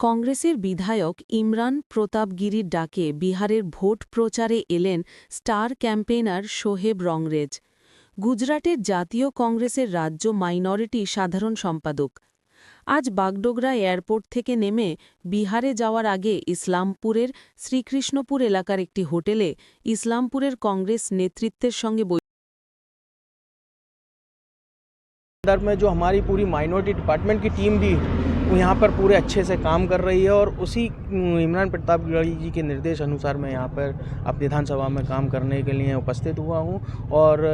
কংগ্রেসের বিধায়ক ইমরান প্রতাপগিরির ডাকে বিহারের ভোট প্রচারে এলেন স্টার ক্যাম্পেইনার সোহেব রংরেজ গুজরাটের জাতীয় কংগ্রেসের রাজ্য মাইনরিটি সাধারণ সম্পাদক আজ বাগডোগরা এয়ারপোর্ট থেকে নেমে বিহারে যাওয়ার আগে ইসলামপুরের শ্রীকৃষ্ণপুর এলাকার একটি হোটেলে ইসলামপুরের কংগ্রেস নেতৃত্বের সঙ্গে বৈ- अंदर में जो हमारी पूरी माइनॉरिटी डिपार्टमेंट की टीम भी यहाँ पर पूरे अच्छे से काम कर रही है और उसी इमरान प्रताप गढ़ी जी के निर्देश अनुसार मैं यहाँ पर अब विधानसभा में काम करने के लिए उपस्थित हुआ हूँ और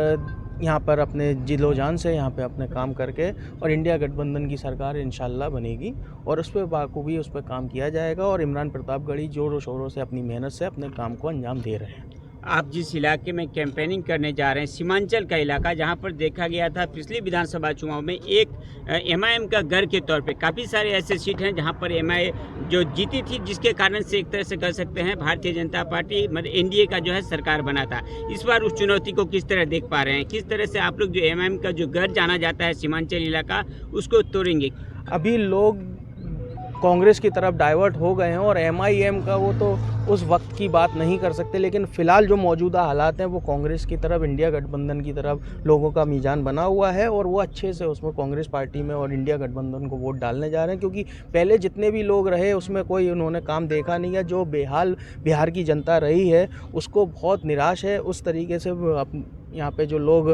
यहाँ पर अपने जिलो जान से यहाँ पे अपने काम करके और इंडिया गठबंधन की सरकार इंशाल्लाह बनेगी और उस पर बाखूबी उस पर काम किया जाएगा और इमरान प्रताप गढ़ी जोरों शोरों से अपनी मेहनत से अपने काम को अंजाम दे रहे हैं। आप जिस इलाके में कैंपेनिंग करने जा रहे हैं, सीमांचल का इलाका, जहाँ पर देखा गया था पिछली विधानसभा चुनाव में एक एमआईएम का घर के तौर पे। काफ़ी सारे ऐसे सीट हैं जहाँ पर एमआई जो जीती थी, जिसके कारण से एक तरह से कह सकते हैं भारतीय जनता पार्टी मतलब एनडीए का जो है सरकार बना था। इस बार उस चुनौती को किस तरह देख पा रहे हैं? किस तरह से आप लोग जो एमआईएम का जो घर जाना जाता है, सीमांचल इलाका, उसको तोड़ेंगे? अभी लोग कांग्रेस की तरफ़ डाइवर्ट हो गए हैं और एम का वो तो उस वक्त की बात नहीं कर सकते, लेकिन फ़िलहाल जो मौजूदा हालात हैं, वो कांग्रेस की तरफ़, इंडिया गठबंधन की तरफ़ लोगों का मीज़ान बना हुआ है और वो अच्छे से उसमें कांग्रेस पार्टी में और इंडिया गठबंधन को वोट डालने जा रहे हैं, क्योंकि पहले जितने भी लोग रहे, उसमें कोई उन्होंने काम देखा नहीं है। जो बेहाल, बिहार की जनता रही है, उसको बहुत निराश है। उस तरीके से यहाँ पे जो लोग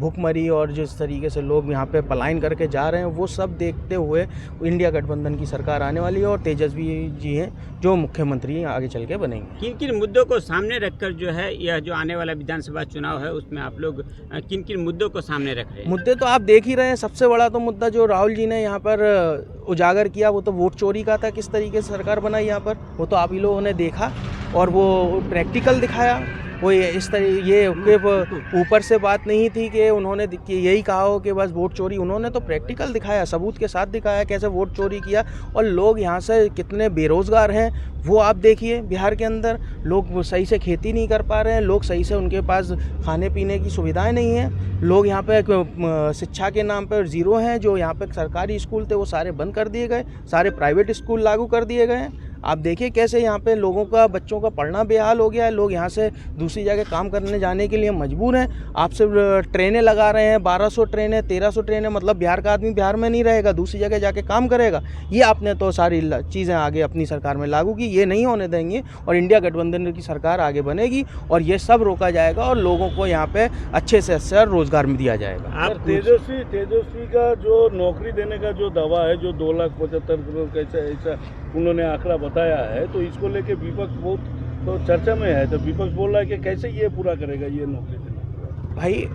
भूखमरी और जिस तरीके से लोग यहाँ पे पलायन करके जा रहे हैं वो सब देखते हुए इंडिया गठबंधन की सरकार आने वाली है और तेजस्वी जी हैं जो मुख्यमंत्री आगे चल के बनेंगे। किन किन मुद्दों को सामने रखकर जो है यह जो आने वाला विधानसभा चुनाव है उसमें आप लोग किन किन मुद्दों को सामने रख रहे हैं? मुद्दे तो आप देख ही रहे हैं सबसे बड़ा तो मुद्दा जो राहुल जी ने यहाँ पर उजागर किया वो तो वोट चोरी का था किस तरीके से सरकार बनाई यहाँ पर वो तो आप ही लोगों ने देखा और वो प्रैक्टिकल दिखाया। ये इस तरह ये के ऊपर से बात नहीं थी कि उन्होंने कि यही कहा हो कि बस वोट चोरी, उन्होंने तो प्रैक्टिकल दिखाया, सबूत के साथ दिखाया कैसे वोट चोरी किया और लोग यहाँ से कितने बेरोज़गार हैं, वो आप देखिए बिहार के अंदर, लोग सही से खेती नहीं कर पा रहे हैं, लोग सही से उनके पास खाने पीने की सुविधाएँ नहीं हैं, लोग यहाँ पे शिक्षा के नाम पर ज़ीरो हैं, जो यहाँ पे सरकारी स्कूल थे वो सारे बंद कर दिए गए, सारे प्राइवेट स्कूल लागू कर दिए गए हैं। आप देखिए कैसे यहाँ पे लोगों का बच्चों का पढ़ना बेहाल हो गया है। लोग यहाँ से दूसरी जगह काम करने जाने के लिए मजबूर हैं। आप सिर्फ़ ट्रेनें लगा रहे हैं 1200 ट्रेनें 1300 ट्रेनें मतलब बिहार का आदमी बिहार में नहीं रहेगा दूसरी जगह जाके काम करेगा। ये आपने तो सारी चीज़ें आगे अपनी सरकार में लागू की ये नहीं होने देंगे और इंडिया गठबंधन की सरकार आगे बनेगी और ये सब रोका जाएगा और लोगों को यहाँ पर अच्छे से अच्छा रोज़गार में दिया जाएगा। आप तेजस्वी तेजस्वी का जो नौकरी देने का जो दवा है जो दो लाख पचहत्तर करोड़ कैसा ऐसा उन्होंने आंकड़ा बताया है तो इसको लेके विपक्ष बहुत तो चर्चा में है तो विपक्ष बोल रहा है कि कैसे ये पूरा करेगा ये नौकरी देने भाई,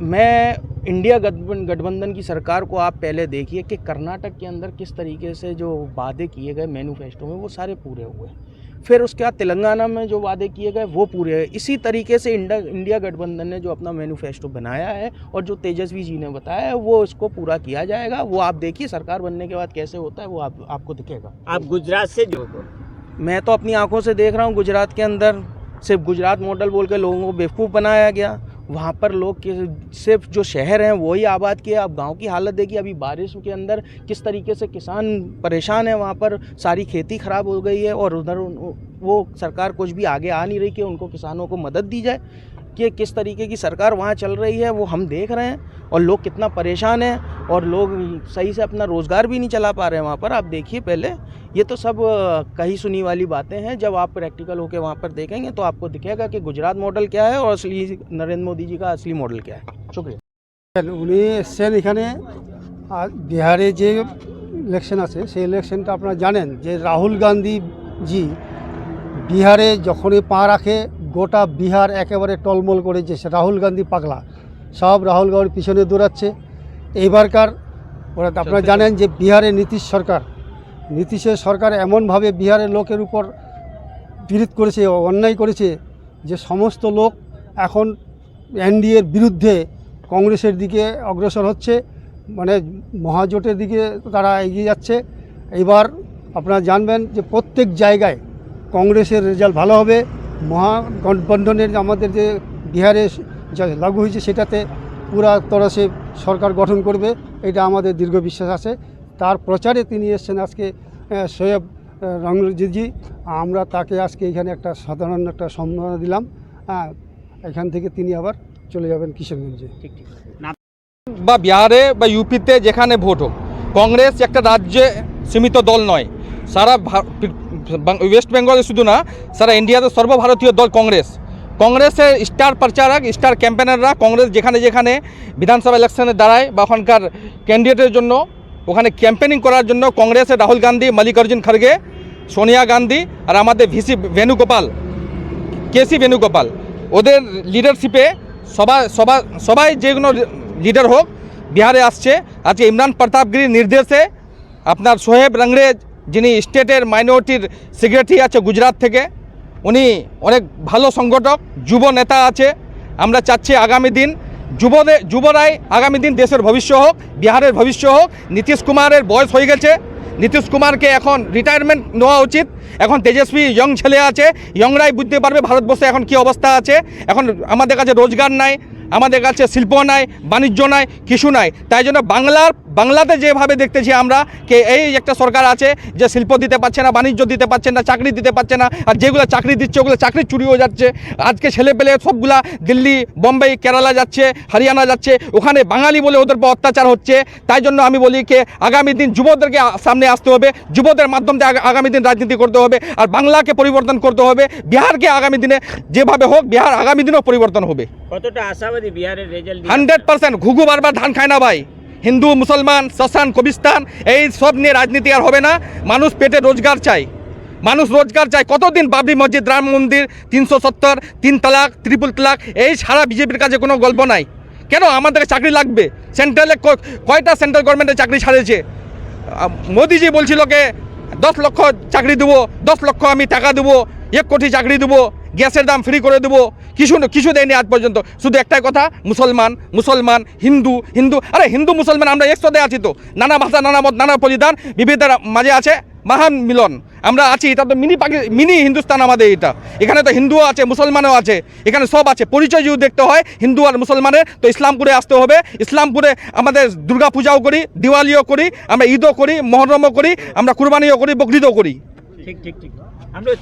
मैं इंडिया गठबंधन की सरकार को आप पहले देखिए कि कर्नाटक के अंदर किस तरीके से जो वादे किए गए मैनिफेस्टो में, वो सारे पूरे हुए फिर उसके बाद तेलंगाना में जो वादे किए गए वो पूरे हुए इसी तरीके से इंडिया इंडिया गठबंधन ने जो अपना मैनिफेस्टो बनाया है और जो तेजस्वी जी ने बताया है वो इसको पूरा किया जाएगा। वो आप देखिए सरकार बनने के बाद कैसे होता है वो आप, आपको दिखेगा। आप गुजरात से जो मैं तो अपनी आँखों से देख रहा हूँ गुजरात के अंदर सिर्फ़ गुजरात मॉडल बोल के लोगों को बेवकूफ़ बनाया गया। वहाँ पर लोग सिर्फ़ जो शहर हैं, वही आबाद किए। अब गाँव की हालत देखिए, अभी बारिश के अंदर किस तरीके से किसान परेशान है, वहाँ पर सारी खेती ख़राब हो गई है और उधर वो सरकार कुछ भी आगे आ नहीं रही कि उनको किसानों को मदद दी जाए। कि किस तरीके की सरकार वहाँ चल रही है वो हम देख रहे हैं और लोग कितना परेशान हैं और लोग सही से अपना रोज़गार भी नहीं चला पा रहे हैं वहाँ पर आप देखिए पहले ये तो सब अ, कही सुनी वाली बातें हैं जब आप प्रैक्टिकल होकर वहाँ पर देखेंगे तो आपको दिखेगा कि गुजरात मॉडल क्या है और असली नरेंद्र मोदी जी का असली मॉडल क्या है शुक्रिया উনি এসছেন এখানে আর বিহারে যে ইলেকশন আছে সেই ইলেকশনটা আপনারা জানেন যে রাহুল গান্ধী জি বিহারে যখনই পা রাখে গোটা বিহার একেবারে টলমল করেছে রাহুল গান্ধী পাগলা। সব রাহুল গান্ধীর পিছনে দৌড়াচ্ছে। এইবারকার ওরা আপনারা জানেন যে বিহারে নীতিশ সরকার। নীতিশের সরকার এমনভাবে বিহারের লোকের উপর পীড়িত করেছে, অন্যায় করেছে যে সমস্ত লোক এখন এনডিএর বিরুদ্ধে কংগ্রেসের দিকে অগ্রসর হচ্ছে মানে মহাজোটের দিকে তারা এগিয়ে যাচ্ছে। এবার আপনারা জানবেন যে প্রত্যেক জায়গায় কংগ্রেসের রেজাল্ট ভালো হবে। মহাগঠবন্ধনের আমাদের যে বিহারে লাগু হয়েছে সেটাতে পুরা তরসে সরকার গঠন করবে, এটা আমাদের দীর্ঘ বিশ্বাস আছে। তার প্রচারে তিনি এসছেন আজকে সোয়েব রঙ্গজিৎজি আমরা তাকে আজকে এখানে একটা সাধারণ একটা সম্মাননা দিলাম। এখান থেকে তিনি আবার চলে যাবেন কিশোরগঞ্জে। বা বিহারে বা ইউপিতে যেখানে ভোট হোক, কংগ্রেস একটা রাজ্যে সীমিত দল নয়। সারা ওয়েস্ট বেঙ্গলে শুধু না, সারা ইন্ডিয়াতে সর্বভারতীয় দল কংগ্রেস। কংগ্রেসের স্টার প্রচারক স্টার ক্যাম্পেনাররা কংগ্রেস যেখানে যেখানে বিধানসভা ইলেকশনে দাঁড়ায় বা ওখানকার ক্যান্ডিডেটের জন্য, ওখানে ক্যাম্পেনিং করার জন্য কংগ্রেসের রাহুল গান্ধী মল্লিকার্জুন খড়গে সোনিয়া গান্ধী আর আমাদের ভিসি বেণুগোপাল কেসি বেণুগোপাল। ওদের লিডারশিপে সবাই সবাই সবাই কোনো লিডার হোক, বিহারে আসছে। আজকে ইমরান প্রতাপগিরির নির্দেশে আপনার সোহেব রংরেজ যিনি স্টেটের মাইনরিটির সেক্রেটারি আছে গুজরাট থেকে, উনি অনেক ভালো সংগঠক, যুব নেতা আছে। আমরা চাচ্ছি আগামী দিন যুবদের যুবরাই আগামী দিন দেশের ভবিষ্য হোক, বিহারের ভবিষ্য হোক। নীতিশ কুমারের বয়স হয়ে গেছে। নীতিশ কুমারকে এখন রিটায়ারমেন্ট নেওয়া উচিত। এখন তেজস্বী ইয়ং ছেলে আছে। ইয়ংরাই বুঝতে পারবে ভারতবর্ষে এখন কি অবস্থা আছে। এখন আমাদের কাছে রোজগার নাই, আমাদের কাছে শিল্প নাই, বাণিজ্য নাই, কিছু নাই। তাই জন্য বাংলার বাংলাতে যেভাবে দেখতেছি আমরা কে এই একটা সরকার আছে যে শিল্প দিতে পারছে না বাণিজ্য দিতে পারছে না চাকরি দিতে পারছে না আর যেগুলো চাকরি দিচ্ছে ওগুলো চাকরি চুরি হয়ে যাচ্ছে। আজকে ছেলে পেলে সবগুলা দিল্লি বোম্বে কেরালা যাচ্ছে হরিয়ানা যাচ্ছে ওখানে বাঙালি বলে ওদের উপর অত্যাচার হচ্ছে। তাই জন্য আমি বলি কে আগামী দিন যুবদেরকে সামনে আসতে হবে যুবদের মাধ্যমে আগা- আগামী দিন রাজনীতি করতে হবে আর বাংলাকে পরিবর্তন করতে হবে বিহারকে আগামী দিনে যেভাবে হোক বিহার আগামী দিনেও পরিবর্তন হবে। কতটা আশাবাদী বিহারের রেজাল্ট হান্ড্রেড পার্সেন্ট ঘুঘু বারবার ধান খায় না ভাই। হিন্দু, মুসলমান শশান কবিস্তান, এই সব নিয়ে রাজনীতি আর হবে না। মানুষ পেটে রোজগার চাই মানুষ রোজগার চায়। কতদিন বাবরি মসজিদ, রাম মন্দির, তিনশো সত্তর, তিন তালাক, ত্রিপুল তালাক, এই সারা বিজেপির কাছে কোনো গল্প নাই। কেন? আমাদের চাকরি লাগবে। সেন্ট্রালে কয়টা সেন্ট্রাল গভর্নমেন্টের চাকরি ছাড়েছে মোদিজি বলছিল কে, দশ লক্ষ চাকরি দেবো, দশ লক্ষ আমি টাকা দেবো, এক কোটি চাকরি দেবো। গ্যাসের দাম ফ্রি করে দেবো। কিছু কিছু দেয়নি আজ পর্যন্ত। শুধু একটাই কথা, মুসলমান মুসলমান, হিন্দু হিন্দু, আরে হিন্দু, মুসলমান, আমরা একসাথে আছি তো। নানা ভাষা, নানা মত, নানা পরিধান বিবিধের মাঝে আছে মহান মিলন। আমরা আছি, এটা তো মিনি পাকি মিনি হিন্দুস্তান আমাদের এটা। এখানে তো হিন্দুও আছে, মুসলমানও আছে। এখানে সব আছে। পরিচয় যদি দেখতে হয়, হিন্দু আর মুসলমানের, তো ইসলামপুরে আসতে হবে। ইসলামপুরে আমাদের দুর্গা পূজাও করি, দিওয়ালিও করি, আমরা ঈদও করি, মহরমও করি, আমরা কুরবানিও করি, বকরিদও করি। ঠিক ঠিক ঠিক। আমরা